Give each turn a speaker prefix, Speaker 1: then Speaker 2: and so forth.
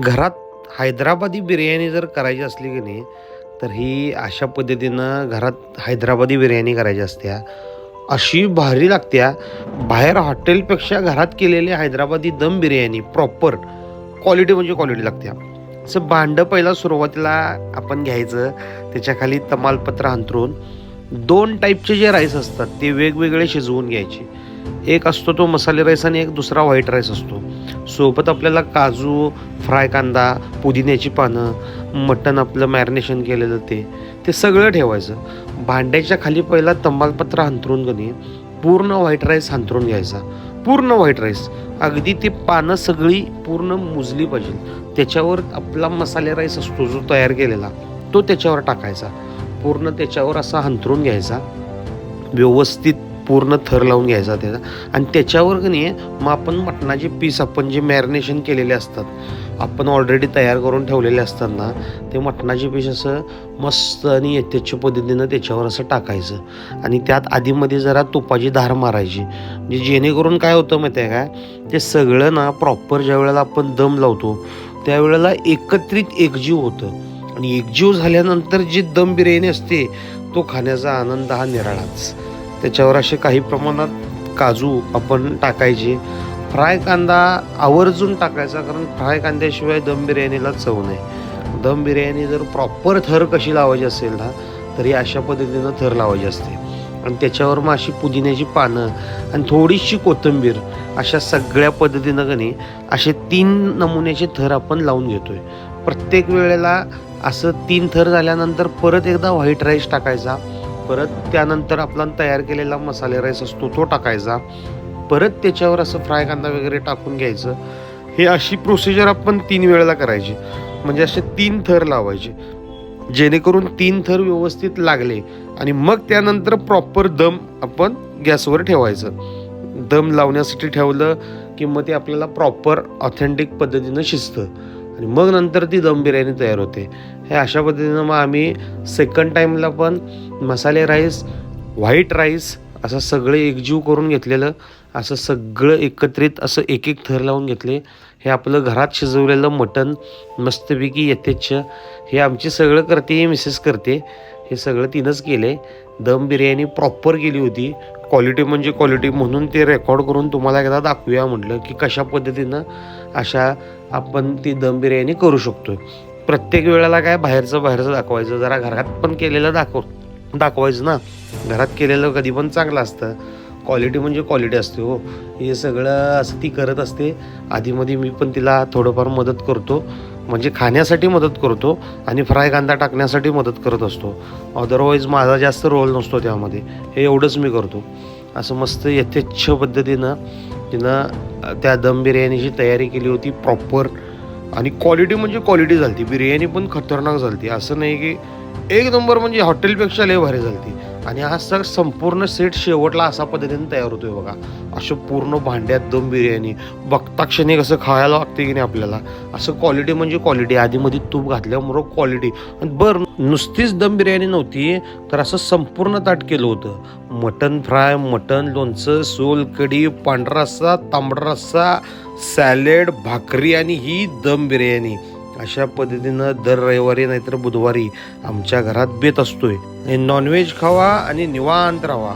Speaker 1: घरात हैदराबादी बिर्याणी जर करायची असली की नाही तर ही अशा पद्धतीनं घरात हैदराबादी बिर्याणी करायची असत्या. अशी भारी लागत्या. बाहेर हॉटेलपेक्षा घरात केलेली हैदराबादी दम बिर्याणी प्रॉपर क्वालिटी म्हणजे क्वालिटी लागत्या. असं भांडं पहिला सुरुवातीला आपण घ्यायचं त्याच्याखाली तमालपत्र अंतरून दोन टाईपचे जे राईस असतात ते वेगवेगळे शिजवून घ्यायचे. एक असतो तो मसाले राईस आणि एक दुसरा व्हाईट राईस असतो. सोबत आपल्याला काजू फ्राय कांदा पुदिन्याची पानं मटण आपलं मॅरिनेशन केलेलं ते ते सगळं ठेवायचं. भांड्याच्या खाली पहिला तंबालपत्र अंथरून गणी पूर्ण व्हाईट राईस अंथरून घ्यायचा. पूर्ण व्हाईट राईस. अगदी ती पानं सगळी पूर्ण मुजली पाहिजे. त्याच्यावर आपला मसाले राईस असतो जो तयार केलेला तो त्याच्यावर टाकायचा. पूर्ण त्याच्यावर असा हंतरून घ्यायचा. व्यवस्थित पूर्ण थर लावून घ्यायचा त्याचा. आणि त्याच्यावर की नाही मग आपण मटणाचे पीस आपण जे मॅरिनेशन केलेले असतात आपण ऑलरेडी तयार करून ठेवलेले असतात ना ते मटणाचे पीस असं मस्त आणि यथेच्छ पद्धतीनं त्याच्यावर असं टाकायचं. आणि त्यात आधीमध्ये जरा तुपाची धार मारायची. म्हणजे जेणेकरून काय होतं माहिती आहे काय ते सगळं ना प्रॉपर ज्या वेळेला आपण दम लावतो त्यावेळेला एकत्रित एकजीव होतं. आणि एकजीव झाल्यानंतर जी दम बिर्याणी असते तो खाण्याचा आनंद हा निराळाच. त्याच्यावर असे काही प्रमाणात काजू आपण टाकायचे. फ्राय कांदा आवर्जून टाकायचा कारण फ्राय कांद्याशिवाय दम बिर्याणीला चव नाही. दम बिर्याणी जर प्रॉपर थर कशी लावायची असेल ना तरी अशा पद्धतीनं थर लावायची असते. आणि त्याच्यावर मग अशी पुदिन्याची पानं आणि थोडीशी कोथिंबीर अशा सगळ्या पद्धतीनं कनी असे तीन नमुन्याचे थर आपण लावून घेतोय. प्रत्येक वेळेला असं तीन थर झाल्यानंतर परत एकदा व्हाईट राईस टाकायचा. परत त्यानंतर आपला तयार केलेला मसाले राईस असतो तो टाकायचा. परत त्याच्यावर असं फ्राय कांदा वगैरे टाकून घ्यायचं. हे अशी प्रोसिजर आपण तीन वेळेला करायची. म्हणजे असे तीन थर लावायचे. जेणेकरून तीन थर व्यवस्थित लागले आणि मग त्यानंतर प्रॉपर दम आपण गॅसवर ठेवायचं. दम लावण्यासाठी ठेवलं की मग ते आपल्याला प्रॉपर ऑथेंटिक पद्धतीनं शिजतं. आणि मग नंतर ती दम बिर्याणी तयार होते. हे अशा पद्धतीनं मग आम्ही सेकंड टाईमला पण मसाले राईस व्हाईट राईस असं सगळे एकजीव करून घेतलेलं असं सगळं एकत्रित असं एक एक थर लावून घेतले. हे आपलं घरात शिजवलेलं मटण मस्तपैकी यथेच्छ हे आमची सगळं करते मिसेस करते. हे सगळं तिनंच केले. दम बिर्याणी प्रॉपर केली होती. क्वालिटी म्हणजे क्वालिटी म्हणून ते रेकॉर्ड करून तुम्हाला एकदा दाखवूया म्हटलं की कशा पद्धतीनं अशा आपण ती दम बिर्याणी करू शकतो प्रत्येक वेळेला काय बाहेरचं बाहेरचं दाखवायचं जरा घरात पण केलेलं दाखव दाखवायचं ना. घरात केलेलं कधी पण चांगलं असतं. क्वालिटी म्हणजे क्वालिटी असते हो. हे सगळं असं ती करत असते. आधीमध्ये मी पण तिला थोडंफार मदत करतो. म्हणजे खाण्यासाठी मदत करतो आणि फ्राय कांदा टाकण्यासाठी मदत करत असतो. अदरवाईज माझा जास्त रोल नसतो त्यामध्ये. हे एवढंच मी करतो. असं मस्त यथेच्छ पद्धतीनं तिनं त्या दम बिर्याणीची तयारी केली होती प्रॉपर आणि क्वालिटी म्हणजे क्वालिटी झाली बिर्याणी पण खतरनाक झाली असं नाही की एक नंबर म्हणजे हॉटेलपेक्षा लय भारी झाली आणि हा सर संपूर्ण सेट शेवटला असा पद्धतीने तयार होतोय बघा. असं पूर्ण भांड्यात दम बिर्याणी. बघता क्षणी कसं खायला लागते की नाही आपल्याला? असं क्वालिटी म्हणजे क्वालिटी आधीमध्ये तूप घातल्यामुळं क्वालिटी बरं नुसतीच दम बिर्याणी नव्हती तर असं संपूर्ण ताट केलं होतं. मटन फ्राय मटन लोणचं सोल कढी पांढरा रस्सा तांबडा रस्सा सॅलेड भाकरी आणि ही दम बिर्याणी. अशा पद्धतीनं दर रविवारी नाहीतर बुधवारी आमच्या घरात बेत असतोय. नॉनव्हेज खावा आणि निवांत राहा.